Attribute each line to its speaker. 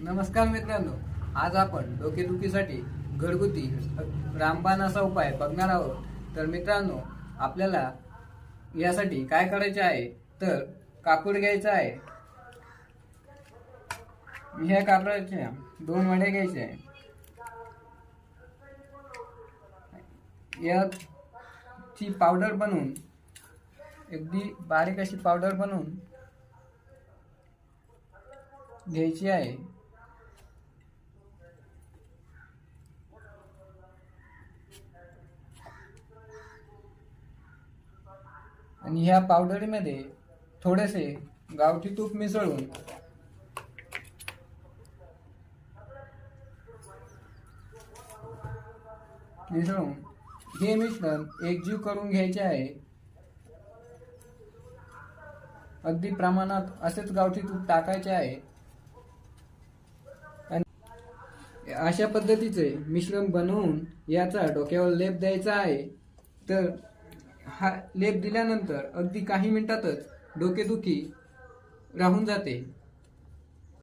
Speaker 1: नमस्कार मित्रांनो आज आपण डोकेदुखीसाठी घरगुती रामबाण असा उपाय बघणार आहोत. तर मित्रांनो आपल्याला यासाठी काय करायचे आहे? तर कापूर घ्यायचा आहे. ह्या कापडाच्या दोन वड्या घ्यायच्या आहे. याची पावडर बनवून अगदी बारीक अशी पावडर बनवून घ्यायची आहे. आणि ह्या पावडरीमध्ये थोडेसे गावठी तूप मिसळून मिसळून हे मिश्रण एकजीव करून घ्यायचे आहे. अगदी प्रमाणात असेच गावठी तूप टाकायचे आहे. आणि अशा पद्धतीचे मिश्रण बनवून याचा डोक्यावर लेप द्यायचा आहे. तर हा लेप दिल्यानंतर अगदी काही मिनिटातच डोकेदुखी राहून जाते.